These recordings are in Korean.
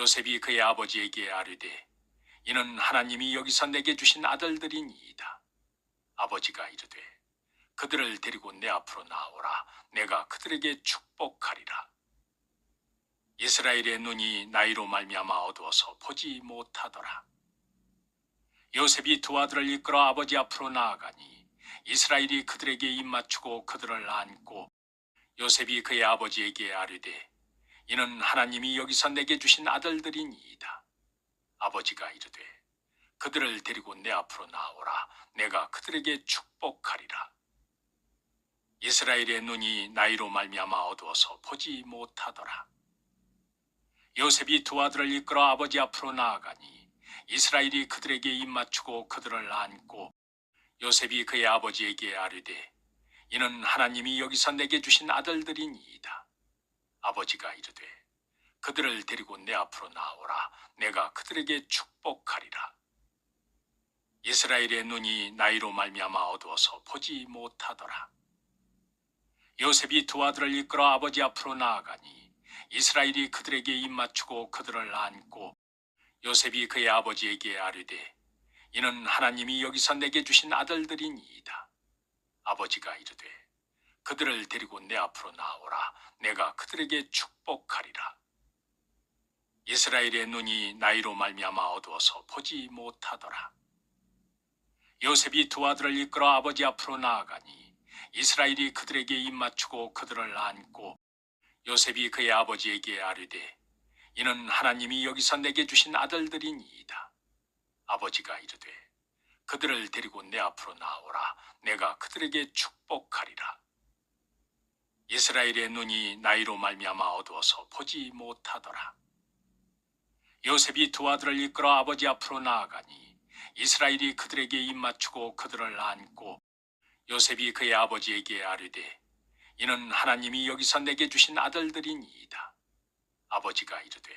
요셉이 그의 아버지에게 아뢰되 이는 하나님이 여기서 내게 주신 아들들이니이다. 아버지가 이르되 그들을 데리고 내 앞으로 나오라 내가 그들에게 축복하리라. 이스라엘의 눈이 나이로 말미암아 어두워서 보지 못하더라. 요셉이 두 아들을 이끌어 아버지 앞으로 나아가니 이스라엘이 그들에게 입맞추고 그들을 안고 요셉이 그의 아버지에게 아뢰되 이는 하나님이 여기서 내게 주신 아들들이니이다. 아버지가 이르되 그들을 데리고 내 앞으로 나오라 내가 그들에게 축복하리라. 이스라엘의 눈이 나이로 말미암아 어두워서 보지 못하더라. 요셉이 두 아들을 이끌어 아버지 앞으로 나아가니 이스라엘이 그들에게 입맞추고 그들을 안고 요셉이 그의 아버지에게 아뢰되 이는 하나님이 여기서 내게 주신 아들들이니이다. 아버지가 이르되 그들을 데리고 내 앞으로 나오라 내가 그들에게 축복하리라. 이스라엘의 눈이 나이로 말미암아 어두워서 보지 못하더라. 요셉이 두 아들을 이끌어 아버지 앞으로 나아가니 이스라엘이 그들에게 입맞추고 그들을 안고 요셉이 그의 아버지에게 아뢰되 이는 하나님이 여기서 내게 주신 아들들이니이다. 아버지가 이르되 그들을 데리고 내 앞으로 나오라 내가 그들에게 축복하리라. 이스라엘의 눈이 나이로 말미암아 어두워서 보지 못하더라. 요셉이 두 아들을 이끌어 아버지 앞으로 나아가니 이스라엘이 그들에게 입맞추고 그들을 안고 요셉이 그의 아버지에게 아뢰되 이는 하나님이 여기서 내게 주신 아들들이니이다. 아버지가 이르되 그들을 데리고 내 앞으로 나오라 내가 그들에게 축복하리라. 이스라엘의 눈이 나이로 말미암아 어두워서 보지 못하더라. 요셉이 두 아들을 이끌어 아버지 앞으로 나아가니 이스라엘이 그들에게 입맞추고 그들을 안고 요셉이 그의 아버지에게 아뢰되 이는 하나님이 여기서 내게 주신 아들들이니이다. 아버지가 이르되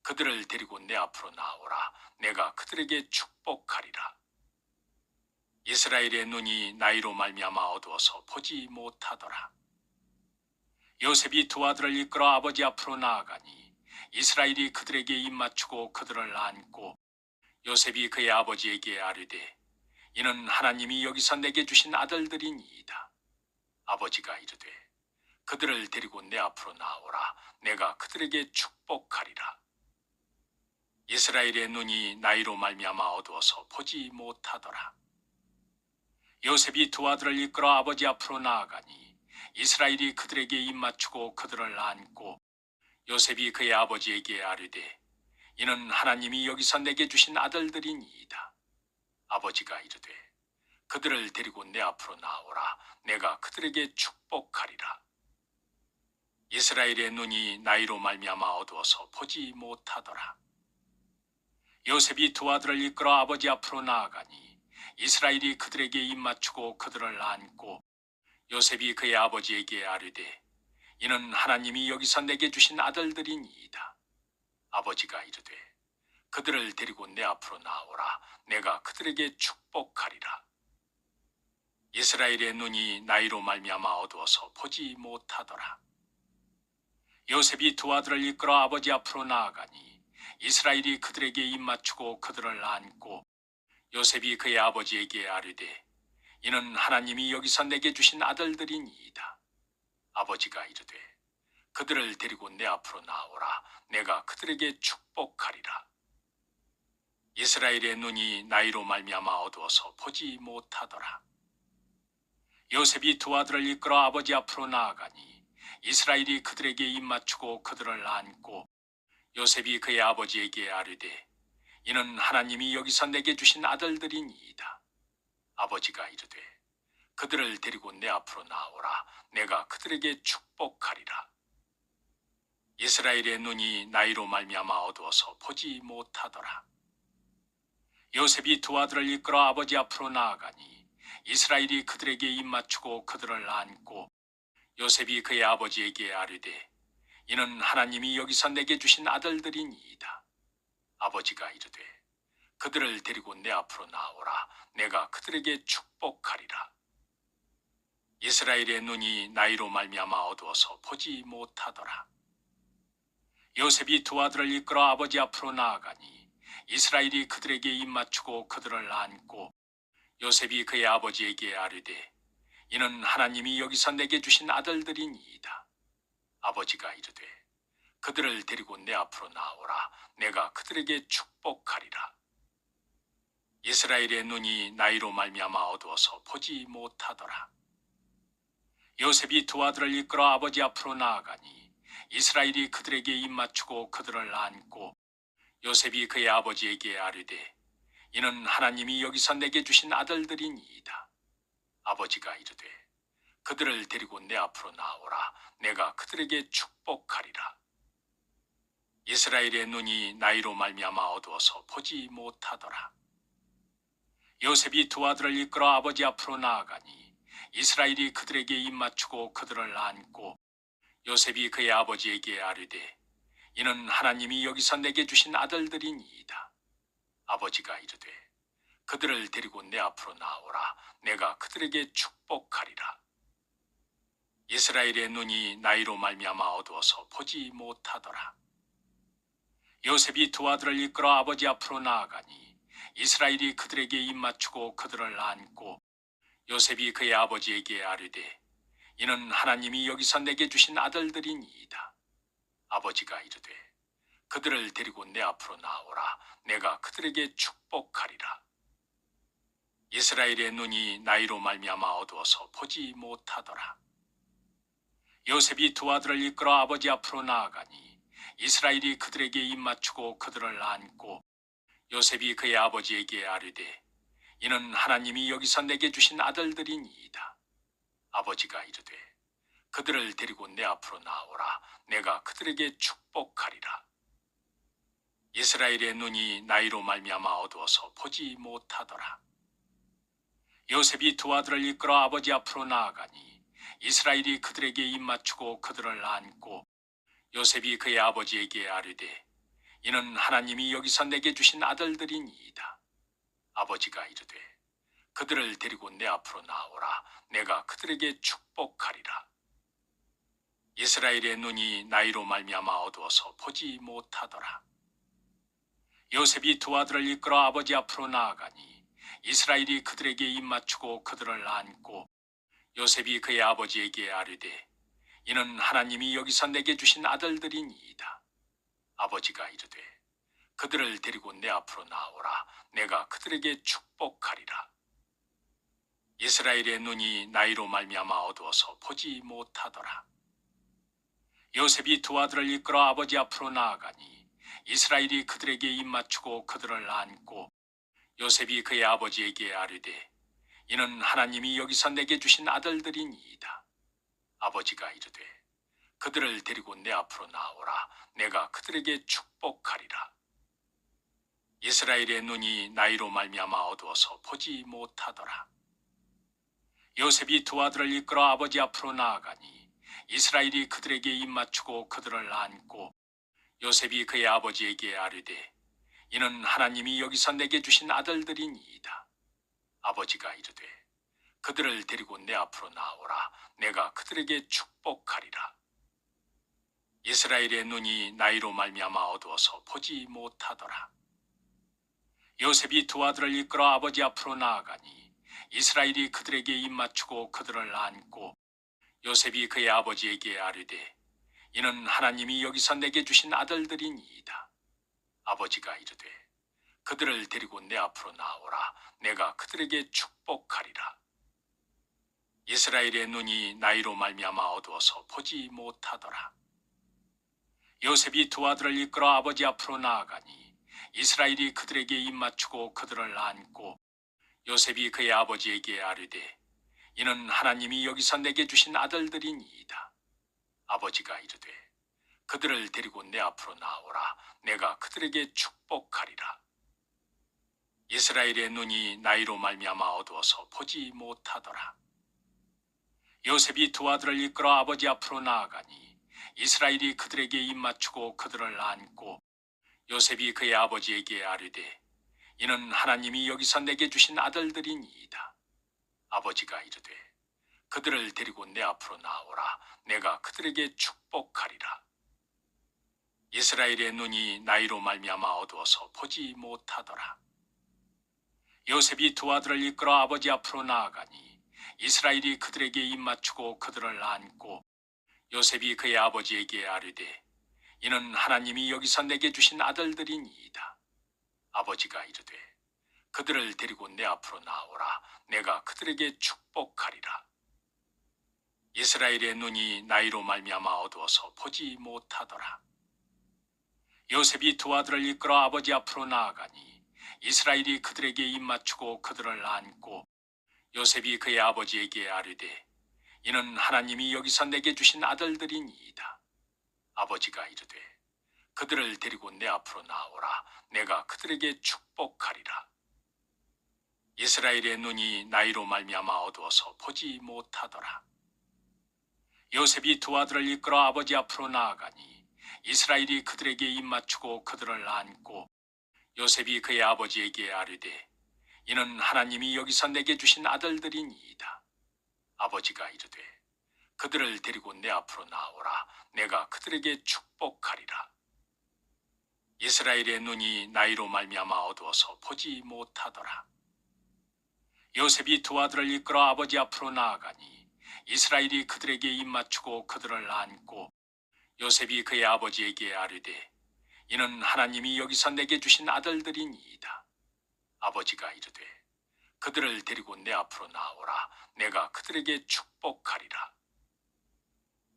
그들을 데리고 내 앞으로 나오라 내가 그들에게 축복하리라. 이스라엘의 눈이 나이로 말미암아 어두워서 보지 못하더라. 요셉이 두 아들을 이끌어 아버지 앞으로 나아가니 이스라엘이 그들에게 입맞추고 그들을 안고 요셉이 그의 아버지에게 아뢰되 이는 하나님이 여기서 내게 주신 아들들이니이다. 아버지가 이르되 그들을 데리고 내 앞으로 나오라 내가 그들에게 축복하리라. 이스라엘의 눈이 나이로 말미암아 어두워서 보지 못하더라. 요셉이 두 아들을 이끌어 아버지 앞으로 나아가니 이스라엘이 그들에게 입맞추고 그들을 안고 요셉이 그의 아버지에게 아뢰되 이는 하나님이 여기서 내게 주신 아들들이니이다. 아버지가 이르되 그들을 데리고 내 앞으로 나오라 내가 그들에게 축복하리라. 이스라엘의 눈이 나이로 말미암아 어두워서 보지 못하더라. 요셉이 두 아들을 이끌어 아버지 앞으로 나아가니 이스라엘이 그들에게 입맞추고 그들을 안고 요셉이 그의 아버지에게 아뢰되 이는 하나님이 여기서 내게 주신 아들들이니이다. 아버지가 이르되 그들을 데리고 내 앞으로 나오라 내가 그들에게 축복하리라. 이스라엘의 눈이 나이로 말미암아 어두워서 보지 못하더라. 요셉이 두 아들을 이끌어 아버지 앞으로 나아가니 이스라엘이 그들에게 입맞추고 그들을 안고 요셉이 그의 아버지에게 아뢰되 이는 하나님이 여기서 내게 주신 아들들이니이다. 아버지가 이르되 그들을 데리고 내 앞으로 나오라 내가 그들에게 축복하리라. 이스라엘의 눈이 나이로 말미암아 어두워서 보지 못하더라. 요셉이 두 아들을 이끌어 아버지 앞으로 나아가니 이스라엘이 그들에게 입맞추고 그들을 안고 요셉이 그의 아버지에게 아뢰되 이는 하나님이 여기서 내게 주신 아들들이니이다. 아버지가 이르되 그들을 데리고 내 앞으로 나오라 내가 그들에게 축복하리라. 이스라엘의 눈이 나이로 말미암아 어두워서 보지 못하더라. 요셉이 두 아들을 이끌어 아버지 앞으로 나아가니 이스라엘이 그들에게 입맞추고 그들을 안고 요셉이 그의 아버지에게 아뢰되 이는 하나님이 여기서 내게 주신 아들들이니이다. 아버지가 이르되 그들을 데리고 내 앞으로 나오라 내가 그들에게 축복하리라. 이스라엘의 눈이 나이로 말미암아 어두워서 보지 못하더라. 요셉이 두 아들을 이끌어 아버지 앞으로 나아가니 이스라엘이 그들에게 입맞추고 그들을 안고 요셉이 그의 아버지에게 아뢰되 이는 하나님이 여기서 내게 주신 아들들이니이다. 아버지가 이르되 그들을 데리고 내 앞으로 나오라 내가 그들에게 축복하리라. 이스라엘의 눈이 나이로 말미암아 어두워서 보지 못하더라. 요셉이 두 아들을 이끌어 아버지 앞으로 나아가니 이스라엘이 그들에게 입맞추고 그들을 안고 요셉이 그의 아버지에게 아뢰되 이는 하나님이 여기서 내게 주신 아들들이니이다. 아버지가 이르되 그들을 데리고 내 앞으로 나오라 내가 그들에게 축복하리라. 이스라엘의 눈이 나이로 말미암아 어두워서 보지 못하더라. 요셉이 두 아들을 이끌어 아버지 앞으로 나아가니 이스라엘이 그들에게 입맞추고 그들을 안고 요셉이 그의 아버지에게 아뢰되 이는 하나님이 여기서 내게 주신 아들들이니이다. 아버지가 이르되 그들을 데리고 내 앞으로 나오라 내가 그들에게 축복하리라. 이스라엘의 눈이 나이로 말미암아 어두워서 보지 못하더라. 요셉이 두 아들을 이끌어 아버지 앞으로 나아가니 이스라엘이 그들에게 입맞추고 그들을 안고 요셉이 그의 아버지에게 아뢰되 이는 하나님이 여기서 내게 주신 아들들이니이다. 아버지가 이르되 그들을 데리고 내 앞으로 나오라 내가 그들에게 축복하리라. 이스라엘의 눈이 나이로 말미암아 어두워서 보지 못하더라. 요셉이 두 아들을 이끌어 아버지 앞으로 나아가니 이스라엘이 그들에게 입맞추고 그들을 안고 요셉이 그의 아버지에게 아뢰되 이는 하나님이 여기서 내게 주신 아들들이니이다. 아버지가 이르되 그들을 데리고 내 앞으로 나오라 내가 그들에게 축복하리라. 이스라엘의 눈이 나이로 말미암아 어두워서 보지 못하더라. 요셉이 두 아들을 이끌어 아버지 앞으로 나아가니 이스라엘이 그들에게 입맞추고 그들을 안고 요셉이 그의 아버지에게 아뢰되 이는 하나님이 여기서 내게 주신 아들들이니이다. 아버지가 이르되 그들을 데리고 내 앞으로 나오라 내가 그들에게 축복하리라. 이스라엘의 눈이 나이로 말미암아 어두워서 보지 못하더라. 요셉이 두 아들을 이끌어 아버지 앞으로 나아가니 이스라엘이 그들에게 입맞추고 그들을 안고 요셉이 그의 아버지에게 아뢰되 이는 하나님이 여기서 내게 주신 아들들이니이다. 아버지가 이르되 그들을 데리고 내 앞으로 나오라 내가 그들에게 축복하리라. 이스라엘의 눈이 나이로 말미암아 어두워서 보지 못하더라. 요셉이 두 아들을 이끌어 아버지 앞으로 나아가니 이스라엘이 그들에게 입맞추고 그들을 안고 요셉이 그의 아버지에게 아뢰되 이는 하나님이 여기서 내게 주신 아들들이니이다. 아버지가 이르되 그들을 데리고 내 앞으로 나오라 내가 그들에게 축복하리라. 이스라엘의 눈이 나이로 말미암아 어두워서 보지 못하더라. 요셉이 두 아들을 이끌어 아버지 앞으로 나아가니 이스라엘이 그들에게 입맞추고 그들을 안고 요셉이 그의 아버지에게 아뢰되 이는 하나님이 여기서 내게 주신 아들들이니이다. 아버지가 이르되 그들을 데리고 내 앞으로 나오라 내가 그들에게 축복하리라. 이스라엘의 눈이 나이로 말미암아 어두워서 보지 못하더라. 요셉이 두 아들을 이끌어 아버지 앞으로 나아가니 이스라엘이 그들에게 입맞추고 그들을 안고 요셉이 그의 아버지에게 아뢰되 이는 하나님이 여기서 내게 주신 아들들이니이다. 아버지가 이르되 그들을 데리고 내 앞으로 나오라 내가 그들에게 축복하리라. 이스라엘의 눈이 나이로 말미암아 어두워서 보지 못하더라. 요셉이 두 아들을 이끌어 아버지 앞으로 나아가니 이스라엘이 그들에게 입맞추고 그들을 안고 요셉이 그의 아버지에게 아뢰되 이는 하나님이 여기서 내게 주신 아들들이니이다. 아버지가 이르되 그들을 데리고 내 앞으로 나오라 내가 그들에게 축복하리라. 이스라엘의 눈이 나이로 말미암아 어두워서 보지 못하더라. 요셉이 두 아들을 이끌어 아버지 앞으로 나아가니 이스라엘이 그들에게 입맞추고 그들을 안고 요셉이 그의 아버지에게 아뢰되 이는 하나님이 여기서 내게 주신 아들들이니이다. 아버지가 이르되 그들을 데리고 내 앞으로 나오라 내가 그들에게 축복하리라. 이스라엘의 눈이 나이로 말미암아 어두워서 보지 못하더라. 요셉이 두 아들을 이끌어 아버지 앞으로 나아가니 이스라엘이 그들에게 입맞추고 그들을 안고 요셉이 그의 아버지에게 아뢰되 이는 하나님이 여기서 내게 주신 아들들이니이다. 아버지가 이르되 그들을 데리고 내 앞으로 나오라 내가 그들에게 축복하리라. 이스라엘의 눈이 나이로 말미암아 어두워서 보지 못하더라. 요셉이 두 아들을 이끌어 아버지 앞으로 나아가니 이스라엘이 그들에게 입맞추고 그들을 안고 요셉이 그의 아버지에게 아뢰되 이는 하나님이 여기서 내게 주신 아들들이니이다. 아버지가 이르되 그들을 데리고 내 앞으로 나오라 내가 그들에게 축복하리라. 이스라엘의 눈이 나이로 말미암아 어두워서 보지 못하더라. 요셉이 두 아들을 이끌어 아버지 앞으로 나아가니 이스라엘이 그들에게 입맞추고 그들을 안고 요셉이 그의 아버지에게 아뢰되 이는 하나님이 여기서 내게 주신 아들들이니이다. 아버지가 이르되 그들을 데리고 내 앞으로 나오라 내가 그들에게 축복하리라. 이스라엘의 눈이 나이로 말미암아 어두워서 보지 못하더라. 요셉이 두 아들을 이끌어 아버지 앞으로 나아가니 이스라엘이 그들에게 입맞추고 그들을 안고 요셉이 그의 아버지에게 아뢰되 이는 하나님이 여기서 내게 주신 아들들이니이다. 아버지가 이르되 그들을 데리고 내 앞으로 나오라 내가 그들에게 축복하리라.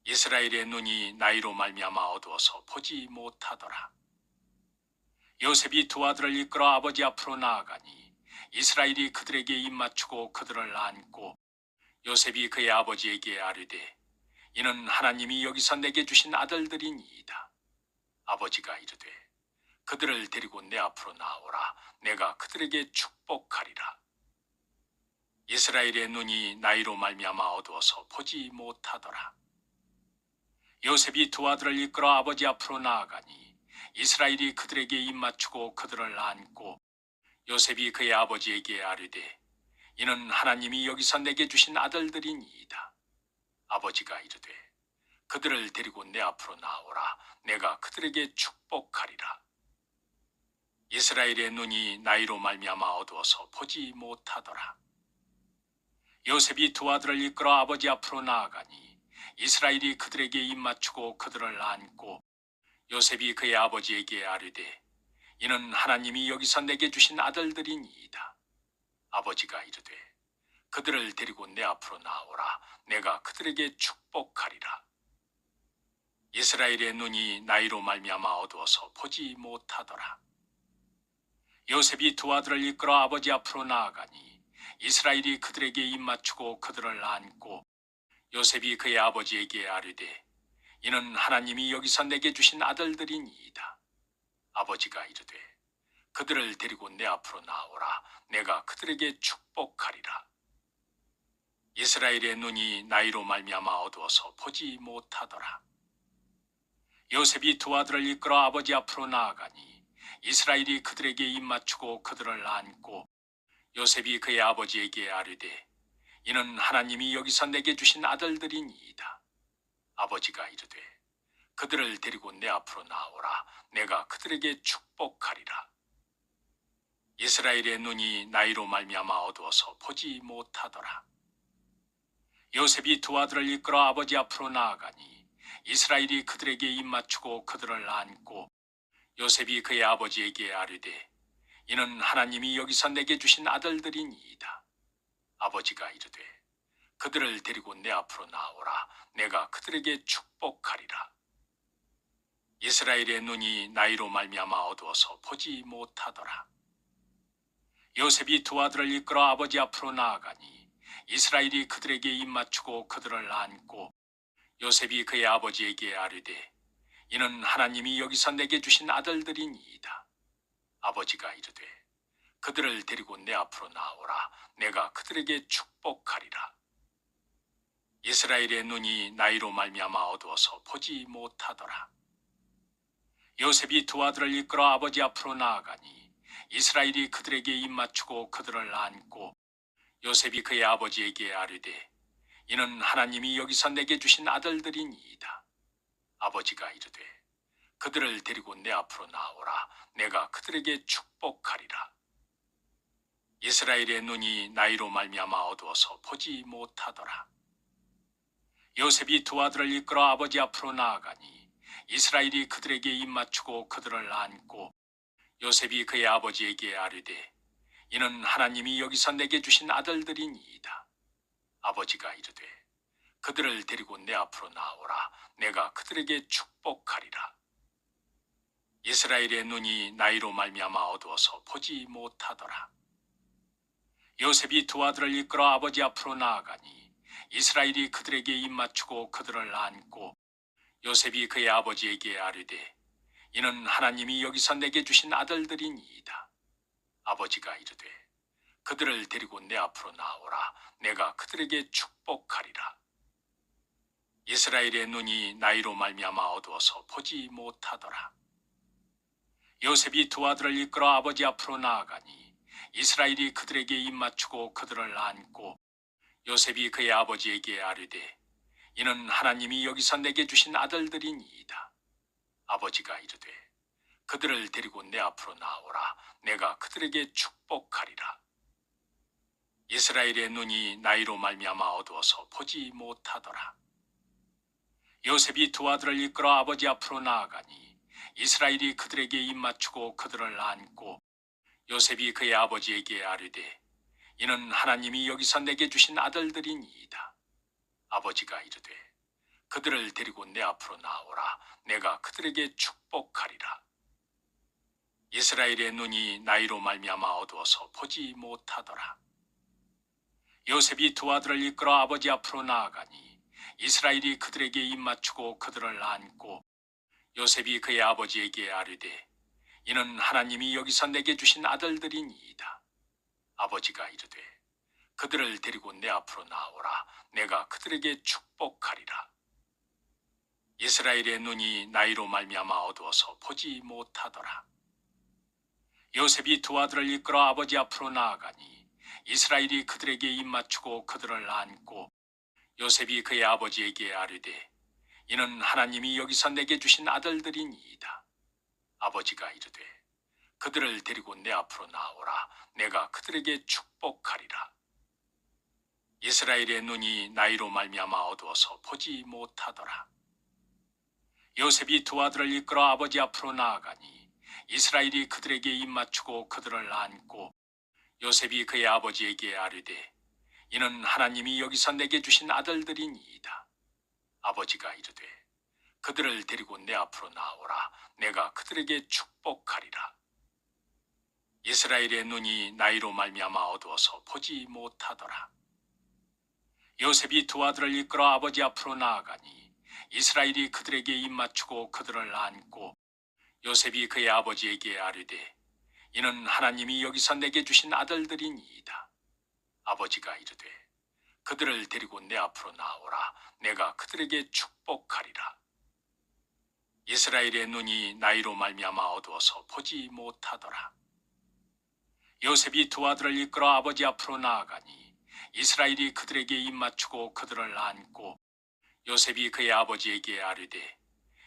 이스라엘의 눈이 나이로 말미암아 어두워서 보지 못하더라. 요셉이 두 아들을 이끌어 아버지 앞으로 나아가니 이스라엘이 그들에게 입맞추고 그들을 안고 요셉이 그의 아버지에게 아뢰되 이는 하나님이 여기서 내게 주신 아들들이니이다. 아버지가 이르되 그들을 데리고 내 앞으로 나오라 내가 그들에게 축복하리라. 이스라엘의 눈이 나이로 말미암아 어두워서 보지 못하더라. 요셉이 두 아들을 이끌어 아버지 앞으로 나아가니 이스라엘이 그들에게 입맞추고 그들을 안고 요셉이 그의 아버지에게 아뢰되 이는 하나님이 여기서 내게 주신 아들들이니이다. 아버지가 이르되 그들을 데리고 내 앞으로 나오라 내가 그들에게 축복하리라. 이스라엘의 눈이 나이로 말미암아 어두워서 보지 못하더라. 요셉이 두 아들을 이끌어 아버지 앞으로 나아가니 이스라엘이 그들에게 입맞추고 그들을 안고 요셉이 그의 아버지에게 아뢰되 이는 하나님이 여기서 내게 주신 아들들이니이다. 아버지가 이르되 그들을 데리고 내 앞으로 나오라 내가 그들에게 축복하리라. 이스라엘의 눈이 나이로 말미암아 어두워서 보지 못하더라. 요셉이 두 아들을 이끌어 아버지 앞으로 나아가니 이스라엘이 그들에게 입맞추고 그들을 안고 요셉이 그의 아버지에게 아뢰되 이는 하나님이 여기서 내게 주신 아들들이니이다. 아버지가 이르되 그들을 데리고 내 앞으로 나오라 내가 그들에게 축복하리라. 이스라엘의 눈이 나이로 말미암아 어두워서 보지 못하더라. 요셉이 두 아들을 이끌어 아버지 앞으로 나아가니 이스라엘이 그들에게 입맞추고 그들을 안고 요셉이 그의 아버지에게 아뢰되 이는 하나님이 여기서 내게 주신 아들들이니이다. 아버지가 이르되 그들을 데리고 내 앞으로 나오라 내가 그들에게 축복하리라. 이스라엘의 눈이 나이로 말미암아 어두워서 보지 못하더라. 요셉이 두 아들을 이끌어 아버지 앞으로 나아가니 이스라엘이 그들에게 입맞추고 그들을 안고 요셉이 그의 아버지에게 아뢰되 이는 하나님이 여기서 내게 주신 아들들이니이다. 아버지가 이르되 그들을 데리고 내 앞으로 나오라 내가 그들에게 축복하리라. 이스라엘의 눈이 나이로 말미암아 어두워서 보지 못하더라. 요셉이 두 아들을 이끌어 아버지 앞으로 나아가니 이스라엘이 그들에게 입맞추고 그들을 안고 요셉이 그의 아버지에게 아뢰되 이는 하나님이 여기서 내게 주신 아들들이니이다. 아버지가 이르되 그들을 데리고 내 앞으로 나오라 내가 그들에게 축복하리라. 이스라엘의 눈이 나이로 말미암아 어두워서 보지 못하더라. 요셉이 두 아들을 이끌어 아버지 앞으로 나아가니 이스라엘이 그들에게 입맞추고 그들을 안고 요셉이 그의 아버지에게 아뢰되 이는 하나님이 여기서 내게 주신 아들들이니이다. 아버지가 이르되 그들을 데리고 내 앞으로 나오라. 내가 그들에게 축복하리라. 이스라엘의 눈이 나이로 말미암아 어두워서 보지 못하더라. 요셉이 두 아들을 이끌어 아버지 앞으로 나아가니 이스라엘이 그들에게 입맞추고 그들을 안고 요셉이 그의 아버지에게 아뢰되 이는 하나님이 여기서 내게 주신 아들들이니이다. 아버지가 이르되 그들을 데리고 내 앞으로 나오라. 내가 그들에게 축복하리라. 이스라엘의 눈이 나이로 말미암아 어두워서 보지 못하더라. 요셉이 두 아들을 이끌어 아버지 앞으로 나아가니 이스라엘이 그들에게 입맞추고 그들을 안고 요셉이 그의 아버지에게 아뢰되 이는 하나님이 여기서 내게 주신 아들들이니이다. 아버지가 이르되 그들을 데리고 내 앞으로 나오라. 내가 그들에게 축복하리라. 이스라엘의 눈이 나이로 말미암아 어두워서 보지 못하더라. 요셉이 두 아들을 이끌어 아버지 앞으로 나아가니 이스라엘이 그들에게 입맞추고 그들을 안고 요셉이 그의 아버지에게 아뢰되 이는 하나님이 여기서 내게 주신 아들들이니이다. 아버지가 이르되 그들을 데리고 내 앞으로 나오라. 내가 그들에게 축복하리라. 이스라엘의 눈이 나이로 말미암아 어두워서 보지 못하더라. 요셉이 두 아들을 이끌어 아버지 앞으로 나아가니 이스라엘이 그들에게 입맞추고 그들을 안고 요셉이 그의 아버지에게 아뢰되 이는 하나님이 여기서 내게 주신 아들들이니이다. 아버지가 이르되 그들을 데리고 내 앞으로 나오라. 내가 그들에게 축복하리라. 이스라엘의 눈이 나이로 말미암아 어두워서 보지 못하더라. 요셉이 두 아들을 이끌어 아버지 앞으로 나아가니 이스라엘이 그들에게 입맞추고 그들을 안고 요셉이 그의 아버지에게 아뢰되 이는 하나님이 여기서 내게 주신 아들들이니이다. 아버지가 이르되 그들을 데리고 내 앞으로 나오라. 내가 그들에게 축복하리라. 이스라엘의 눈이 나이로 말미암아 어두워서 보지 못하더라. 요셉이 두 아들을 이끌어 아버지 앞으로 나아가니 이스라엘이 그들에게 입맞추고 그들을 안고 요셉이 그의 아버지에게 아뢰되 이는 하나님이 여기서 내게 주신 아들들이니이다. 아버지가 이르되 그들을 데리고 내 앞으로 나오라. 내가 그들에게 축복하리라. 이스라엘의 눈이 나이로 말미암아 어두워서 보지 못하더라. 요셉이 두 아들을 이끌어 아버지 앞으로 나아가니 이스라엘이 그들에게 입맞추고 그들을 안고 요셉이 그의 아버지에게 아뢰되 이는 하나님이 여기서 내게 주신 아들들이니이다. 아버지가 이르되 그들을 데리고 내 앞으로 나오라. 내가 그들에게 축복하리라. 이스라엘의 눈이 나이로 말미암아 어두워서 보지 못하더라. 요셉이 두 아들을 이끌어 아버지 앞으로 나아가니 이스라엘이 그들에게 입맞추고 그들을 안고 요셉이 그의 아버지에게 아뢰되 이는 하나님이 여기서 내게 주신 아들들이니이다. 아버지가 이르되 그들을 데리고 내 앞으로 나오라. 내가 그들에게 축복하리라. 이스라엘의 눈이 나이로 말미암아 어두워서 보지 못하더라. 요셉이 두 아들을 이끌어 아버지 앞으로 나아가니 이스라엘이 그들에게 입맞추고 그들을 안고 요셉이 그의 아버지에게 아뢰되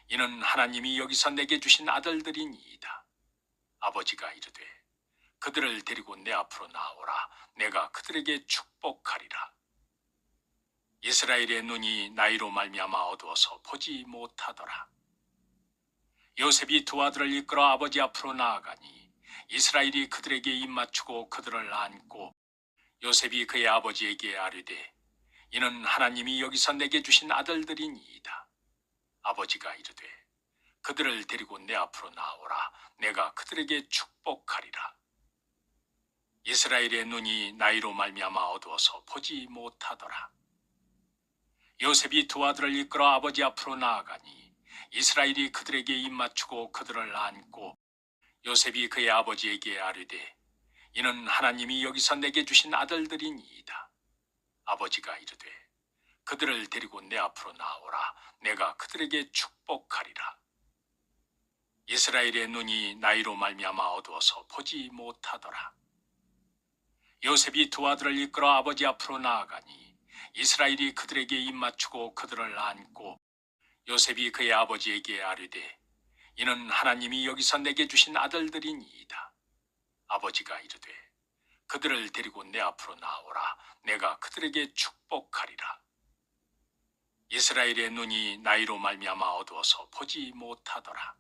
이는 하나님이 여기서 내게 주신 아들들이니이다. 아버지가 이르되 그들을 데리고 내 앞으로 나오라. 내가 그들에게 축복하리라. 이스라엘의 눈이 나이로 말미암아 어두워서 보지 못하더라. 요셉이 두 아들을 이끌어 아버지 앞으로 나아가니 이스라엘이 그들에게 입맞추고 그들을 안고 요셉이 그의 아버지에게 아뢰되 이는 하나님이 여기서 내게 주신 아들들이니이다. 아버지가 이르되 그들을 데리고 내 앞으로 나오라. 내가 그들에게 축복하리라. 이스라엘의 눈이 나이로 말미암아 어두워서 보지 못하더라. 요셉이 두 아들을 이끌어 아버지 앞으로 나아가니 이스라엘이 그들에게 입맞추고 그들을 안고 요셉이 그의 아버지에게 아뢰되 이는 하나님이 여기서 내게 주신 아들들이니이다. 아버지가 이르되 그들을 데리고 내 앞으로 나오라. 내가 그들에게 축복하리라. 이스라엘의 눈이 나이로 말미암아 어두워서 보지 못하더라. 요셉이 두 아들을 이끌어 아버지 앞으로 나아가니 이스라엘이 그들에게 입맞추고 그들을 안고 요셉이 그의 아버지에게 아뢰되 이는 하나님이 여기서 내게 주신 아들들이니이다. 아버지가 이르되 그들을 데리고 내 앞으로 나오라. 내가 그들에게 축복하리라. 이스라엘의 눈이 나이로 말미암아 어두워서 보지 못하더라.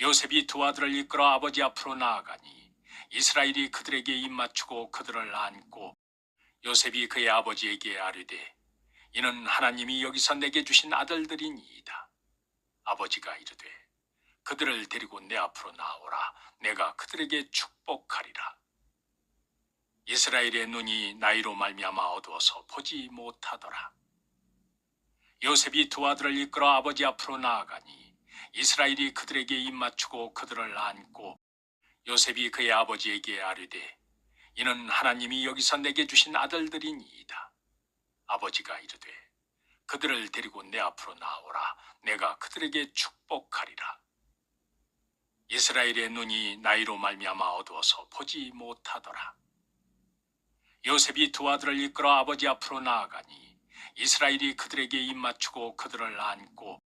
요셉이 두 아들을 이끌어 아버지 앞으로 나아가니 이스라엘이 그들에게 입맞추고 그들을 안고 요셉이 그의 아버지에게 아뢰되 이는 하나님이 여기서 내게 주신 아들들이니이다. 아버지가 이르되 그들을 데리고 내 앞으로 나오라. 내가 그들에게 축복하리라. 이스라엘의 눈이 나이로 말미암아 어두워서 보지 못하더라. 요셉이 두 아들을 이끌어 아버지 앞으로 나아가니 이스라엘이 그들에게 입맞추고 그들을 안고 요셉이 그의 아버지에게 아뢰되 이는 하나님이 여기서 내게 주신 아들들이니이다. 아버지가 이르되 그들을 데리고 내 앞으로 나오라. 내가 그들에게 축복하리라. 이스라엘의 눈이 나이로 말미암아 어두워서 보지 못하더라. 요셉이 두 아들을 이끌어 아버지 앞으로 나아가니 이스라엘이 그들에게 입맞추고 그들을 안고